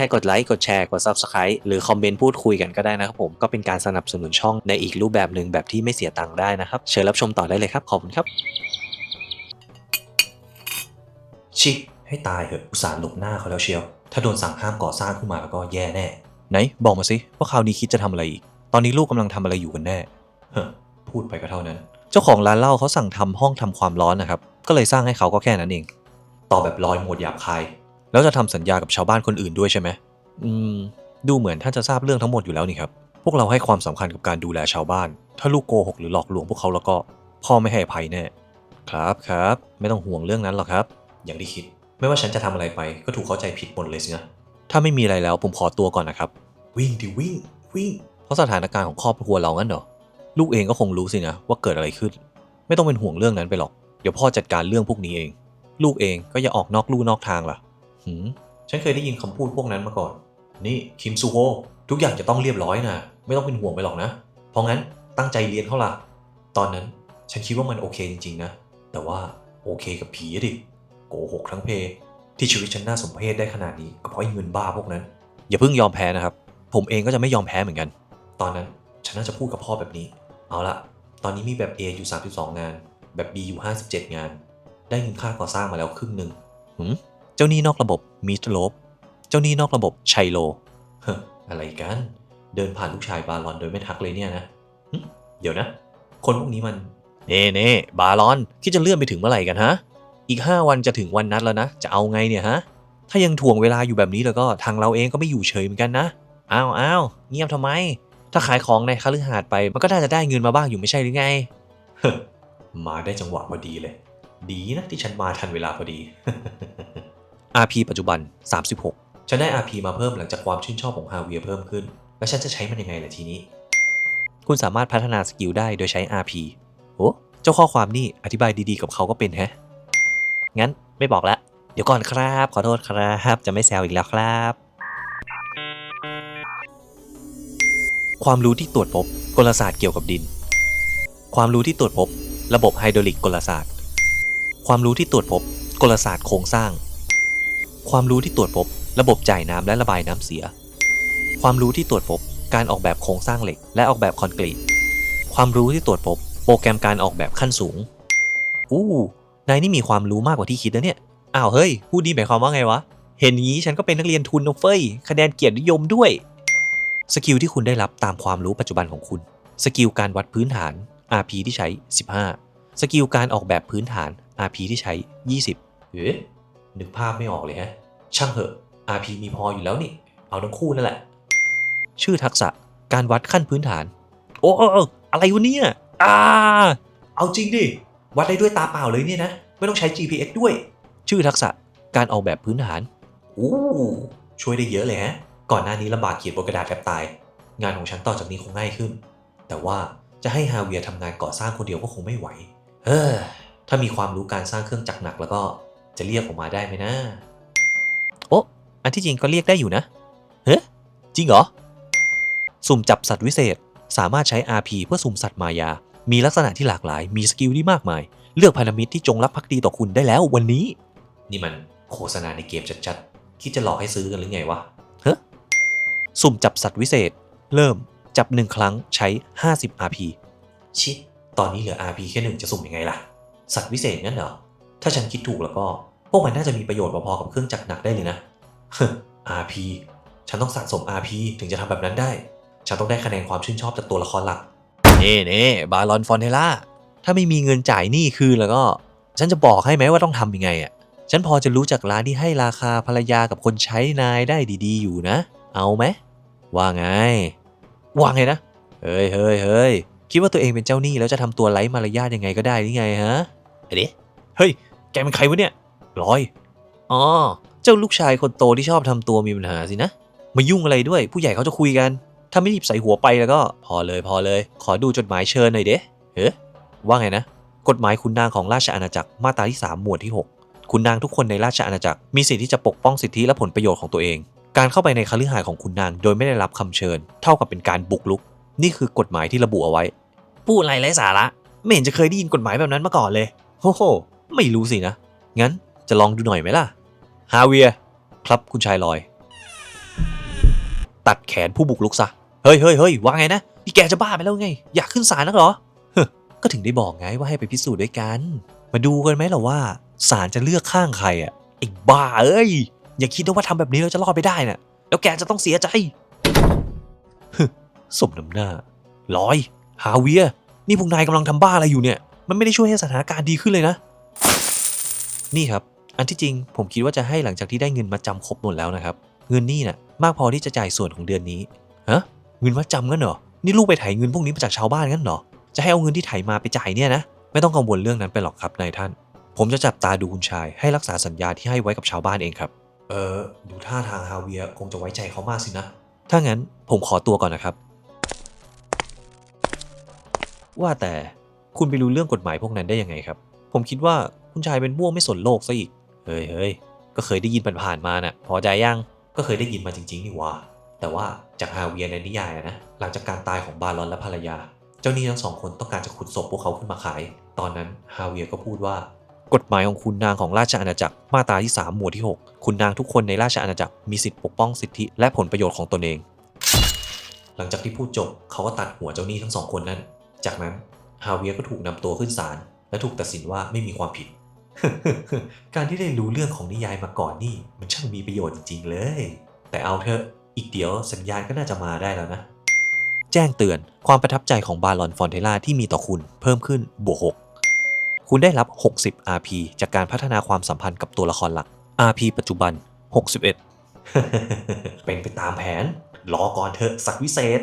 ค่กดไลค์กดแชร์กด Subscribe หรือคอมเมนต์พูดคุยกันก็ได้นะครับผมก็เป็นการสนับสนุนช่องในอีกรูปแบบหนึ่งแบบที่ไม่เสียตังค์ได้นะครับเชิญรับชมต่อได้เลยครับขอบคุณครับชิให้ตายเหอะอุตส่าห์หลบหน้าเขาแล้วเชียว ถ้าโดนสั่งห้ามก่อสร้างขึ้นมาแล้วก็แย่แน่ ไหน บอกมาสิว่าคราวนี้คิดจะทำอะไรอีก ตอนนี้ลูกกำลังทำอะไรอยู่กันแน่ เฮ้อพูดไปก็เท่านั้น เจ้าของร้านเหล้าเขาสั่งทำห้องทำความร้อนนะครับ ก็เลยสร้างให้เขาก็แค่นั้นเองตอบแบบลอยหมดหยาบคาย แล้วจะทำสัญญากับชาวบ้านคนอื่นด้วยใช่ไหมอืม ดูเหมือนท่านจะทราบเรื่องทั้งหมดอยู่แล้วนี่ครับ พวกเราให้ความสำคัญกับการดูแลชาวบ้าน ถ้าลูกโกหกหรือหลอกลวงพวกเขาแล้วก็ พ่อไม่ให้อภัยแน่ ครับครับ ไม่ต้องห่วงเรื่องนั้นหรอกครับ อย่างที่คิด ไม่ว่าฉันจะทำอะไรไป ก็ถูกเข้าใจผิดหมดเลยสินะ ถ้าไม่มีอะไรแล้วผมขอตัวก่อนนะครับ วิ่งดิวิ่ง วิ่ง เพราะสถานการณ์ของครอบครัวเรางั้นเหรอ ลูกเองก็คงรู้สินะว่าเกิดอะไรขึ้น ไม่ต้องเป็นห่วงเรื่องนั้นไปหรอก เดี๋ยวพ่อจัดการเรื่องพวกนี้เอง ลูกเองก็อย่าออกนอกลู่นอกทางล่ะ หืมฉันเคยได้ยินคำพูดพวกนั้นมาก่อน นี่คิมซูโฮทุกอย่างจะต้องเรียบร้อยนะ ไม่ต้องเป็นห่วงไปหรอกนะ เพราะงั้นตั้งใจเรียนเขาล่ะ ตอนนั้นฉันคิดว่ามันโอเคจริงๆนะ แต่ว่าโอเคกับผีอะดิ โกหกทั้งเพ ที่ชีวิตฉันน่าสมเพชได้ขนาดนี้ก็เพราะไอ้เงินบ้าพวกนั้น อย่าเพิ่งยอมแพ้นะครับ ผมเองก็จะไม่ยอมแพ้เหมือนกัน ตอนนั้นฉันน่าจะพูดกับพ่อแบบนี้ เอาละตอนนี้มีแบบ A อยู่ 32 งาน แบบ B อยู่ 57 งาน ได้เงินค่าก่อสร้างมาแล้วครึ่งหนึ่งหืม จ้าหนี้นอกระบบมิสเตอร์โลบเจ้าหนี้นอกระบบชัยโลเฮ้ออะไรกัน เดินผ่านลูกชายบาลอนโดยไม่ทักเลยเนี่ยนะเดี๋ยวนะ คนพวกนี้มัน เน่เน่บาลอนคิดจะเลื่อนไปถึงเมื่อไหร่กันฮะ อีก 5 วันจะถึงวันนัดแล้วนะ จะเอาไงเนี่ยฮะ ถ้ายังถ่วงเวลาอยู่แบบนี้แล้วก็ทางเราเองก็ไม่อยู่เฉยเหมือนกันนะ อ้าวอ้าวเงียบทำไม ถ้าขายของในคฤหาสน์ไปมันก็น่าจะได้เงินมาบ้างอยู่ไม่ใช่หรือไงมาได้จังหวะพอดีเลย ดีนะที่ฉันมาทันเวลาพอดี RP ปัจจุบัน 36 ฉันได้ RP มาเพิ่มหลังจากความชื่นชอบของฮาเวียเพิ่มขึ้น แล้วฉันจะใช้มันยังไงล่ะทีนี้ คุณสามารถพัฒนาสกิลได้โดยใช้ RP โอ้เจ้าข้อความนี่อธิบายดีๆกับเขาก็เป็นแฮะ งั้นไม่บอกละ เดี๋ยวก่อนครับ ขอโทษครับ จะไม่แซวอีกแล้วครับ ความรู้ที่ตรวจพบกลศาสตร์เกี่ยวกับดิน ความรู้ที่ตรวจพบ ระบบไฮดรอลิกกลศาสตร์ ความรู้ที่ตรวจพบกลศาสตร์โครงสร้าง ความรู้ที่ตรวจพบ ระบบจ่ายน้ำและระบายน้ำเสีย ความรู้ที่ตรวจพบ การออกแบบโครงสร้างเหล็ก และออกแบบคอนกรีต ความรู้ที่ตรวจพบ โปรแกรมการออกแบบขั้นสูง อู้นายนี่มีความรู้มากกว่าที่คิดนะเนี่ย อ้าวเฮ้ย พูดดีหมายความว่าไงวะ เห็นงี้ฉันก็เป็นนักเรียนทุนนะเฟ้ย คะแนนเกียรตินิยมด้วย สกิลที่คุณได้รับตามความรู้ปัจจุบันของคุณ สกิลการวัดพื้นฐาน RP ที่ใช้ 15 สกิลการออกแบบพื้นฐาน RP ที่ใช้ 20เอ๊ะ นึกภาพไม่ออกเลยฮะ ช่างเหอะ RP มีพออยู่แล้วนี่ เอาทั้งคู่นั่นแหละ ชื่อทักษะการวัดขั้นพื้นฐาน โอ้เอออะไรวะเนี่ยอ่า เอาจริงดิ วัดได้ด้วยตาเปล่าเลยเนี่ยนะ ไม่ต้องใช้ GPS ด้วย ชื่อทักษะการออกแบบพื้นฐานอู้ช่วยได้เยอะเลยฮะ ก่อนหน้านี้ลำบากเขียนบนกระดาษแทบตาย งานของฉันต่อจากนี้คงง่ายขึ้น แต่ว่าจะให้ฮาเวียทำงานก่อสร้างคนเดียวก็คงไม่ไหวเฮ้อถ้ามีความรู้การสร้างเครื่องจักรหนักแล้วก็ จะเรียกผมมาได้ไหมนะโอ้อันที่จริงก็เรียกได้อยู่นะ เฮ้จริงเหรอ สุ่มจับสัตว์วิเศษ สามารถใช้ RP เพื่อสุ่มสัตว์มายา มีลักษณะที่หลากหลาย มีสกิลที่มากมาย เลือกพันธมิตรที่จงรับภักดีต่อคุณได้แล้ววันนี้ นี่มันโฆษณาในเกมชัดๆคิดจะหลอกให้ซื้อกันหรือไงวะ เฮ้สุ่มจับสัตว์วิเศษ เริ่มจับหนึ่งครั้งใช้ 50 RP ชิตอนนี้เหลือ RP แค่หนึ่งจะสุ่มยังไงล่ะ สัตว์วิเศษงั้นเหรอ ถ้าฉันคิดถูกแล้วก็ พวกมันน่าจะมีประโยชน์พอๆกับเครื่องจักรหนักได้เลยนะ RP ฉันต้องสะสม RP ถึงจะทำแบบนั้นได้ ฉันต้องได้คะแนนความชื่นชอบจากตัวละครหลัก เน่เน่บาลอนฟอนเทล่า ถ้าไม่มีเงินจ่ายหนี้คืนแล้วก็ ฉันจะบอกให้ไหมว่าต้องทำยังไงอะ ฉันพอจะรู้จักร้านที่ให้ราคาภรรยากับคนใช้นายได้ดีๆ อยู่นะ เอาไหม ว่าไง ว่าไงนะ เฮ้ยเฮ้ยเฮ้ยคิดว่าตัวเองเป็นเจ้าหนี้แล้วจะทำตัวไร้มารยาทยังไงก็ได้หรือไงฮะไอเด็เฮ้ย แกเป็นใครวะเนี่ย ลอย อ๋อ เจ้าลูกชายคนโตที่ชอบทำตัวมีปัญหาสินะ มายุ่งอะไรด้วย ผู้ใหญ่เขาจะคุยกัน ถ้าไม่รีบใส่หัวไปแล้วก็ พอเลยพอเลย ขอดูจดหมายเชิญหน่อยเด้เฮ้ว่าไงนะ กฎหมายคุณนางของราชอาณาจักรมาตราที่ 3 หมวดที่ 6 คุณนางทุกคนในราชอาณาจักรมีสิทธิที่จะปกป้องสิทธิและผลประโยชน์ของตัวเอง การเข้าไปในคฤหาสน์ของคุณนางโดยไม่ได้รับคำเชิญ เท่ากับเป็นการบุกรุก นี่คือกฎหมายที่ระบุเอาไว้พูดไรไร้สาระ ไม่เห็นจะเคยได้ยินกฎหมายแบบนั้นมาก่อนเลย โอ้โห ไม่รู้สินะ งั้น จะลองดูหน่อยไหมล่ะ ฮาเวีย ครับคุณชายลอย ตัดแขนผู้บุกรุกซะ เฮ้ยเฮ้ยเฮ้ยว่าไงนะนี่แกจะบ้าไปแล้วไง อยากขึ้นศาลนักเหรอก็ถึงได้บอกไงว่าให้ไปพิสูจน์ด้วยกัน มาดูกันไหมล่ะว่าศาลจะเลือกข้างใครอะไอ้บ้าเอ้ย อย่าคิดนะว่าทำแบบนี้เราจะรอดไปได้น่ะ แล้วแกจะต้องเสียใจฮึสมน้ำหน้าลอย ฮาเวีย นี่พวกนายกำลังทำบ้าอะไรอยู่เนี่ย มันไม่ได้ช่วยให้สถานการณ์ดีขึ้นเลยนะ นี่ครับ อันที่จริงผมคิดว่าจะให้หลังจากที่ได้เงินมาจำครบหมดแล้วนะครับ เงินนี่น่ะมากพอที่จะจ่ายส่วนของเดือนนี้ฮะเงินมาจำงั้นเหรอนี่ลูกไปไถเงินพวกนี้มาจากชาวบ้านงั้นเหรอจะให้เอาเงินที่ไถมาไปจ่ายเนี่ยนะไม่ต้องกังวลเรื่องนั้นไปหรอกครับนายท่าน ผมจะจับตาดูคุณชายให้รักษาสัญญาที่ให้ไว้กับชาวบ้านเองครับเออดูท่าทางฮาเวียคงจะไว้ใจเขามากสินะ ถ้างั้นผมขอตัวก่อนนะครับ ว่าแต่คุณไปรู้เรื่องกฎหมายพวกนั้นได้ยังไงครับ ผมคิดว่าคุณชายเป็นพวกไม่สนโลกซะอีก เฮ้ยเฮ้ยก็เคยได้ยินผ่านๆมาน่ะพอใจยังก็เคยได้ยินมาจริง ๆ นี่ว่า แต่ว่าจากฮาเวียในนิยายอะนะหลังจากการตายของบารอนและภรรยา เจ้าหนี้ทั้งสองคนต้องการจะขุดศพพวกเขาขึ้นมาขาย ตอนนั้นฮาเวียก็พูดว่า กฎหมายของคุณนางของราชอาณาจักรมาตราที่ 3 หมวดที่ 6 คุณนางทุกคนในราชอาณาจักรมีสิทธิปกป้องสิทธิและผลประโยชน์ของตนเอง หลังจากที่พูดจบเขาก็ตัดหัวเจ้าหนี้ทั้งสองคนนั้น จากนั้นฮาเวียก็ถูกนำตัวขึ้นศาลและถูกตัดสินว่าไม่มีความผิด การที่ได้รู้เรื่องของนิยายมาก่อนนี่ มันช่างมีประโยชน์จริงๆเลย แต่เอาเถอะอีกเดี๋ยวสัญญาณก็น่าจะมาได้แล้วนะ แจ้งเตือนความประทับใจของบารอนฟอนเทล่าที่มีต่อคุณเพิ่มขึ้นบวก6คุณได้รับ 60 RP จากการพัฒนาความสัมพันธ์กับตัวละครหลัก RP ปัจจุบัน 61 เป็นไปตามแผน รอก่อนเถอะสักวิเศษ